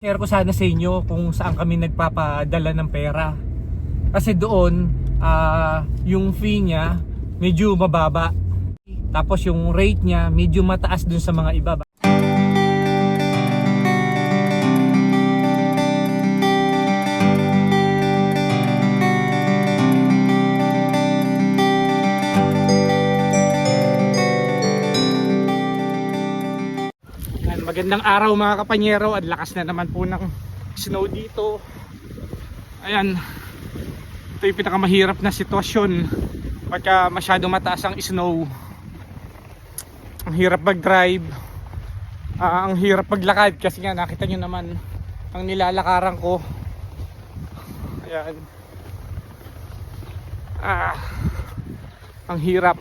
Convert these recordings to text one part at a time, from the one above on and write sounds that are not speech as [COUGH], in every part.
share ko sana sa inyo kung saan kami nagpapadala ng pera. Kasi doon, ah, yung fee niya medyo mababa. Tapos yung rate niya medyo mataas dun sa mga iba. Magandang araw mga kapanyero. Ang lakas na naman po ng snow dito. Ayan. Ito yung pinakamahirap na sitwasyon pagka masyado mataas ang snow. Ang hirap mag-drive. Ah, ang hirap maglakad kasi nga nakita nyo naman ang nilalakaran ko. Ayan. Ah, ang hirap.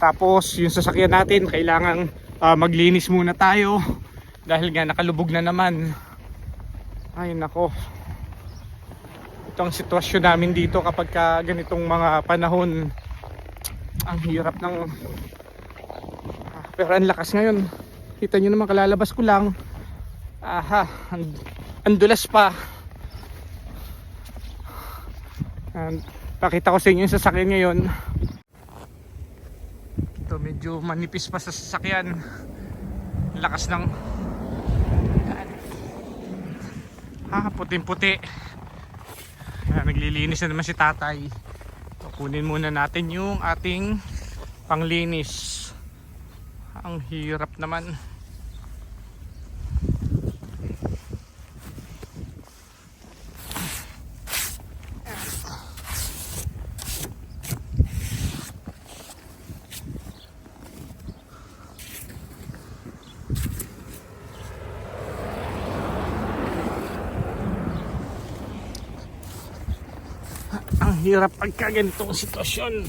Tapos yung sasakyan natin kailangan ah, maglinis muna tayo dahil nga nakalubog na naman. Ay nako. Ito ang sitwasyon namin dito kapag ka ganitong mga panahon. Ang hirap ng Ah, pero ang lakas ngayon. Kita nyo naman kalalabas ko lang. Aha, ang, ang dulas pa. And, pakita ko sa inyo yung sasakyan ngayon ito medyo manipis pa sa sasakyan. Lakas ng ha puting puti naglilinis na naman si tatay. Kunin muna natin yung ating panglinis. Ang hirap naman hirap pagka ganitong sitwasyon.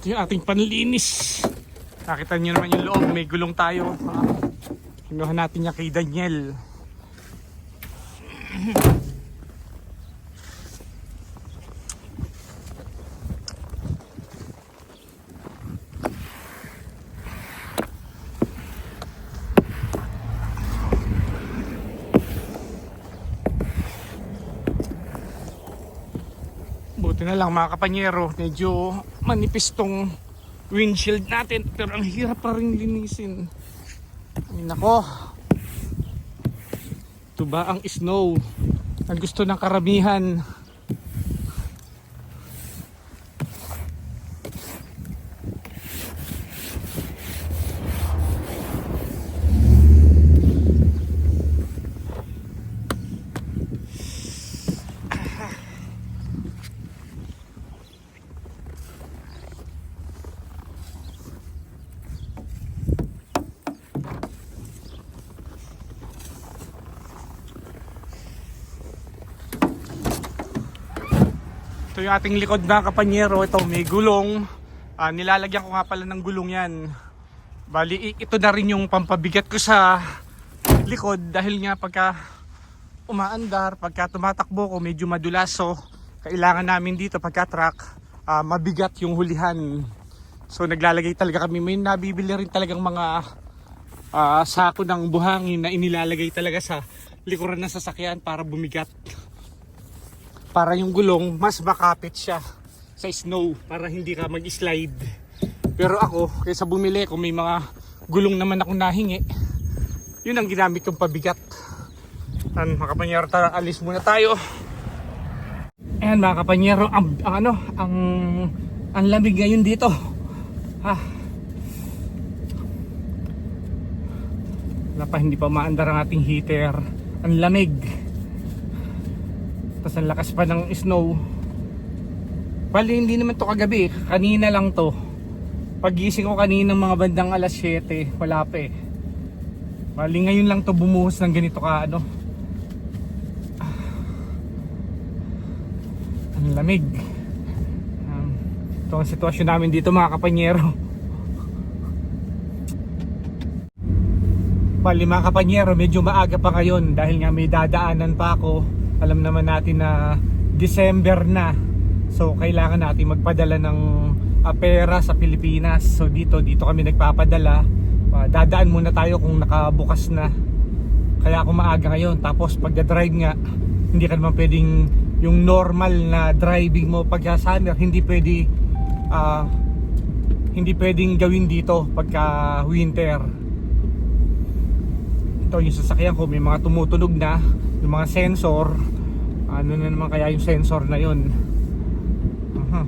Ito yung ating panlinis. Nakita nyo naman yung loob may gulong tayo. Kinuha natin yung kay Daniel Buti na lang mga kapanyero, medyo manipis tong windshield natin pero ang hirap pa rin linisin. Ay nako. Ito ba ang snow? Ang gusto ng karamihan. Ito yung ating likod na kapanyero. Ito may gulong. Ah, nilalagyan ko nga pala ng gulong yan. Bali, ito na rin yung pampabigat ko sa likod dahil nga pagka umaandar, pagka tumatakbo ko medyo madulas so kailangan namin dito pagka truck ah, mabigat yung hulihan. So naglalagay talaga kami. May nabibili rin talagang mga ah, sako ng buhangin na inilalagay talaga sa likuran ng sasakyan para bumigat para yung gulong mas makapit siya sa snow para hindi ka mag-slide. Pero ako, kaysa bumili kung may mga gulong naman ako nahingi, yun ang ginamit kong pabigat. Yan, mga tara, alis muna tayo. Ayan mga kapanyero, ang, ang ano, ang, ang lamig ngayon dito. Ha. Wala pa, hindi pa maandar ang ating heater. Ang lamig. Tapos ang lakas pa ng snow. Bali hindi naman to kagabi, kanina lang to. Pagising ko kanina mga bandang alas 7, wala pa eh. Bali ngayon lang to bumuhos ng ganito ka ano. Ah. Ang lamig. Um, ito ang sitwasyon namin dito mga kapanyero. Bali mga kapanyero, medyo maaga pa ngayon dahil nga may dadaanan pa ako. Alam naman natin na December na. So kailangan natin magpadala ng ah, pera sa Pilipinas. So dito, dito kami nagpapadala. Ah, dadaan muna tayo kung nakabukas na. Kaya ako maaga ngayon. Tapos pagda-drive nga, hindi ka naman pwedeng yung normal na driving mo pagka summer, hindi pwede ah, hindi pwedeng gawin dito pagka winter ito yung sasakyan ko may mga tumutunog na yung mga sensor. Ano na naman kaya yung sensor na yun? Aha.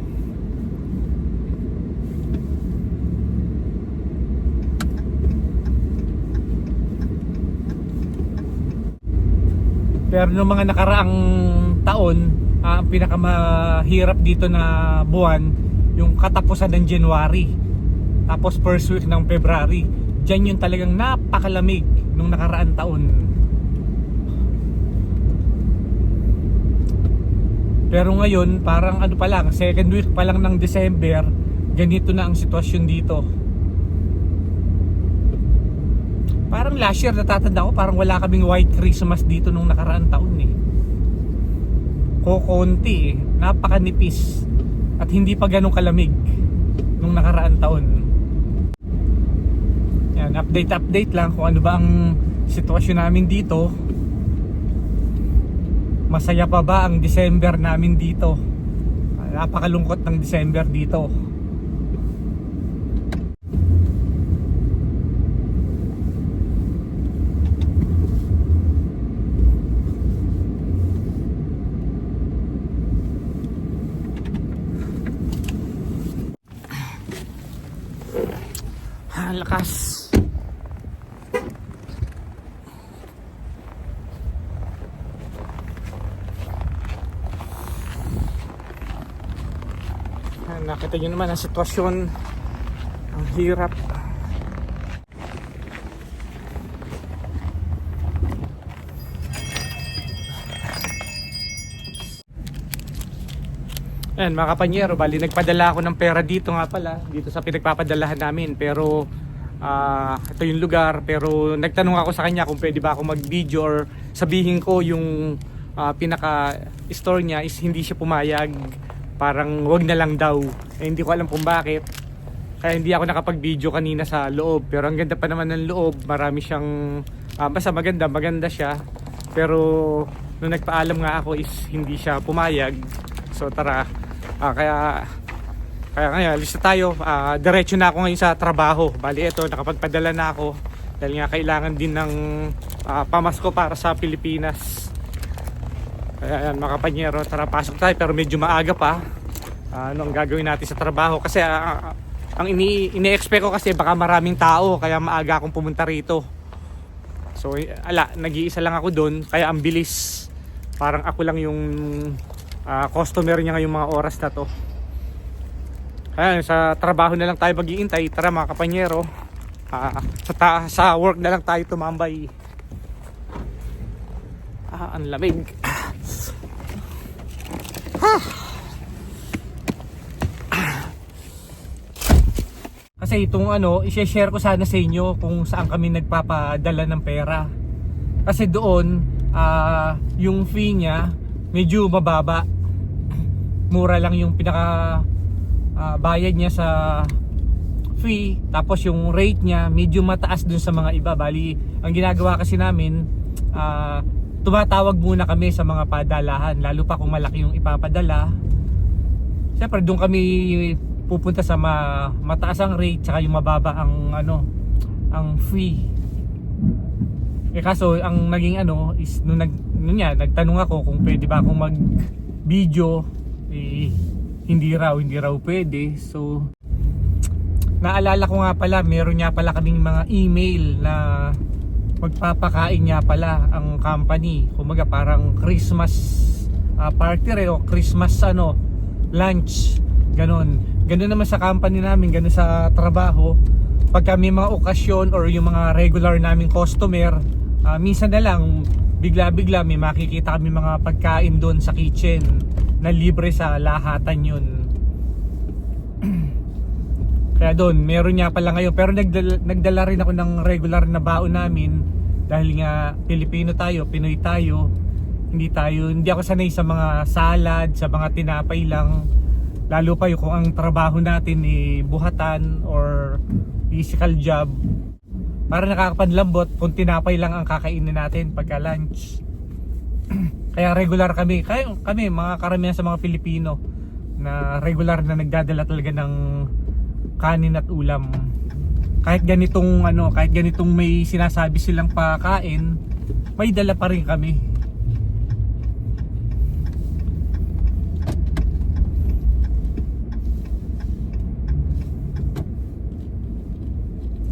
pero nung mga nakaraang taon ah, ang pinakamahirap dito na buwan yung katapusan ng January. Tapos first week ng February Diyan yung talagang napakalamig nung nakaraan taon. Pero ngayon, parang ano pa lang, second week pa lang ng December, ganito na ang sitwasyon dito. Parang last year, natatanda ko, parang wala kaming white Christmas dito nung nakaraan taon eh. Kokonti eh, napakanipis. At hindi pa ganun kalamig nung nakaraan taon. Yan, update update lang kung ano ba ang sitwasyon namin dito. Masaya pa ba ang December namin dito? Napakalungkot ng December dito. Ah, lakas. Ah, nakita nyo naman ang sitwasyon. Ang hirap. Ayan mga kapanyero, bali nagpadala ako ng pera dito nga pala, dito sa pinagpapadalahan namin. Pero ah, ito yung lugar, pero nagtanong ako sa kanya kung pwede ba ako mag-video or sabihin ko yung ah, pinaka-store niya is hindi siya pumayag. Parang wag na lang daw. Eh, hindi ko alam kung bakit. Kaya hindi ako nakapag-video kanina sa loob. Pero ang ganda pa naman ng loob. Marami siyang, ah, basta maganda, maganda siya. Pero nung nagpaalam nga ako is hindi siya pumayag. So tara, ah, kaya kaya ngayon, alis na tayo. Ah, diretso na ako ngayon sa trabaho. Bali ito, nakapagpadala na ako. Dahil nga kailangan din ng ah, pamasko para sa Pilipinas. Kaya yan mga kapanyero, tara pasok tayo. Pero medyo maaga pa. Ah, ano ang gagawin natin sa trabaho? Kasi ah, ang ini ini-expect ko kasi baka maraming tao. Kaya maaga akong pumunta rito. So eh, ala, nag-iisa lang ako doon. Kaya ang bilis. Parang ako lang yung ah, customer niya ngayong mga oras na to. Ayan, sa trabaho na lang tayo mag-iintay. Tara mga kapanyero. Ah, sa, ta- sa work na lang tayo tumambay. Ah, ang lamig. Kasi itong ano, i-share ko sana sa inyo kung saan kami nagpapadala ng pera. Kasi doon, ah, yung fee niya medyo mababa. Mura lang yung pinaka ah, bayad niya sa fee. Tapos yung rate niya medyo mataas dun sa mga iba. Bali, ang ginagawa kasi namin, ah, tumatawag muna kami sa mga padalahan. Lalo pa kung malaki yung ipapadala. Siyempre doon kami pupunta sa ma mataas ang rate tsaka yung mababa ang ano ang fee. Eh kaso ang naging ano is nung nag nung yan, nagtanong ako kung pwede ba akong mag video eh hindi raw hindi raw pwede. So naalala ko nga pala meron nga pala kaming mga email na magpapakain nga pala ang company. Kumaga parang Christmas ah, party rin o Christmas ano lunch ganon. Ganon naman sa company namin, ganon sa trabaho. Pagka may mga okasyon or yung mga regular naming customer, ah, minsan na lang bigla-bigla may makikita kami mga pagkain doon sa kitchen na libre sa lahatan yun. Kaya doon, meron niya pala ngayon. Pero nagdala, nagdala rin ako ng regular na baon namin. Dahil nga, Pilipino tayo, Pinoy tayo. Hindi tayo, hindi ako sanay sa mga salad, sa mga tinapay lang. Lalo pa yung kung ang trabaho natin eh, buhatan or physical job. Para nakakapanlambot kung tinapay lang ang kakainin natin pagka lunch. [CLEARS THROAT] Kaya regular kami, kaya kami mga karamihan sa mga Pilipino na regular na nagdadala talaga ng kanin at ulam. Kahit ganitong ano, kahit ganitong may sinasabi silang pakain, may dala pa rin kami.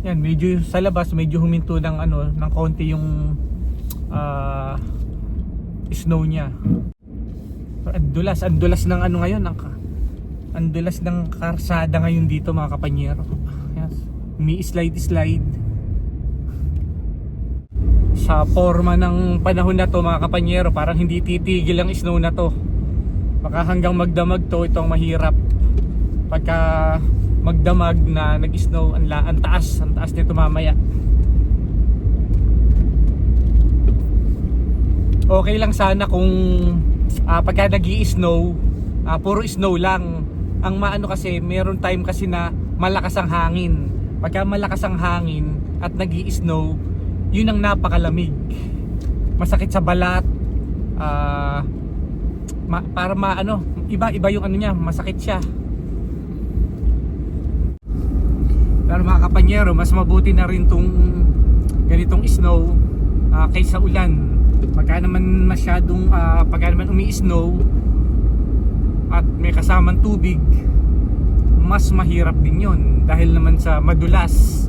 Yan, medyo sa labas medyo huminto ng ano, ng konti yung ah, snow niya. Ang dulas, ang ng ano ngayon, ang, ang dulas ng karsada ngayon dito mga kapanyero. Yes. Umi slide slide. Sa forma ng panahon na to mga kapanyero, parang hindi titigil ang snow na to. Baka hanggang magdamag to, itong mahirap. Pagka magdamag na nag-snow, ang, la- ang taas, ang taas nito mamaya. okay lang sana kung ah, pagka nag snow ah, puro snow lang ang maano kasi meron time kasi na malakas ang hangin. Pagka malakas ang hangin at nag snow yun ang napakalamig. Masakit sa balat. Ah, ma- para maano iba iba yung ano niya masakit siya. Pero mga kapanyero mas mabuti na rin tong ganitong snow ah, kaysa ulan. Pagka naman masyadong ah, pagka naman umi-snow at may kasamang tubig mas mahirap din yon dahil naman sa madulas.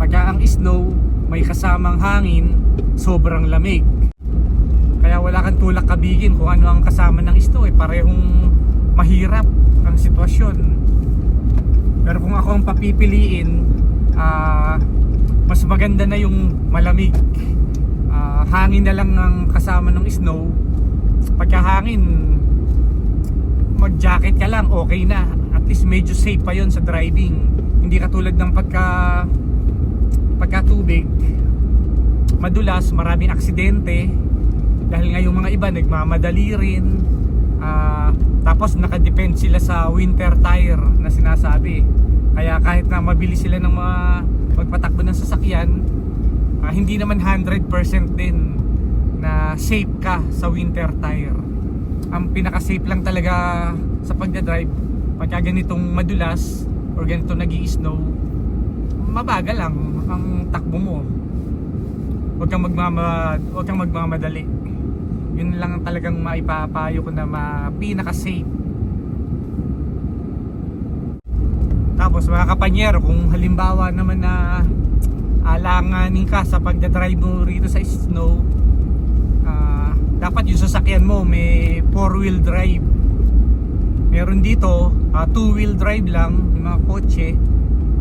Pagka ang snow may kasamang hangin sobrang lamig. Kaya wala kang tulak kabigin kung ano ang kasama ng snow eh parehong mahirap ang sitwasyon. Pero kung ako ang papipiliin ah, mas maganda na yung malamig. Ah, hangin na lang ang kasama ng snow. Pagka hangin mag jacket ka lang okay na. At least medyo safe pa yon sa driving. Hindi katulad ng pagka pagka tubig madulas maraming aksidente. Dahil nga yung mga iba nagmamadali rin. Ah, tapos nakadepend sila sa winter tire na sinasabi. Kaya kahit na mabilis sila ng mga magpatakbo ng sasakyan ah, hindi naman 100% din na safe ka sa winter tire ang pinaka safe lang talaga sa pagdadrive pagka ganitong madulas or ganito nag snow mabagal lang ang takbo mo. Huwag kang, magmama, huwag kang magmamadali. Yun lang ang talagang maipapayo ko na ma, pinaka safe tapos mga kapanyero kung halimbawa naman na alanganin ka sa pagdadrive mo rito sa snow dapat yung sasakyan mo may 4 wheel drive. Meron dito 2 wheel drive lang yung mga kotse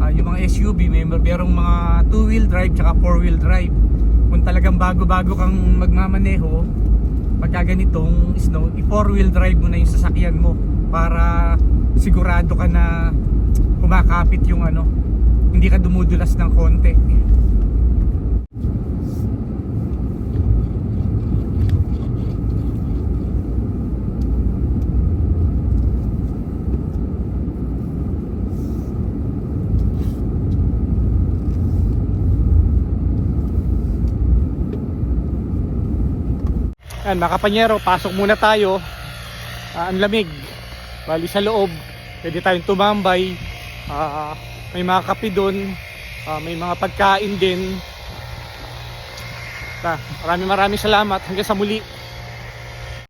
ah, yung mga SUV may merong mga 2 wheel drive tsaka 4 wheel drive. Kung talagang bago-bago kang magmamaneho pagka ganitong snow i 4 wheel drive mo na yung sasakyan mo para sigurado ka na kumakapit yung ano hindi ka dumudulas ng konti Yan, mga kapanyero, pasok muna tayo. Ah, ang lamig. Bali sa loob, pwede tayong tumambay. Ah, may mga kape doon. Ah, may mga pagkain din. Ta, maraming maraming salamat. Hanggang sa muli.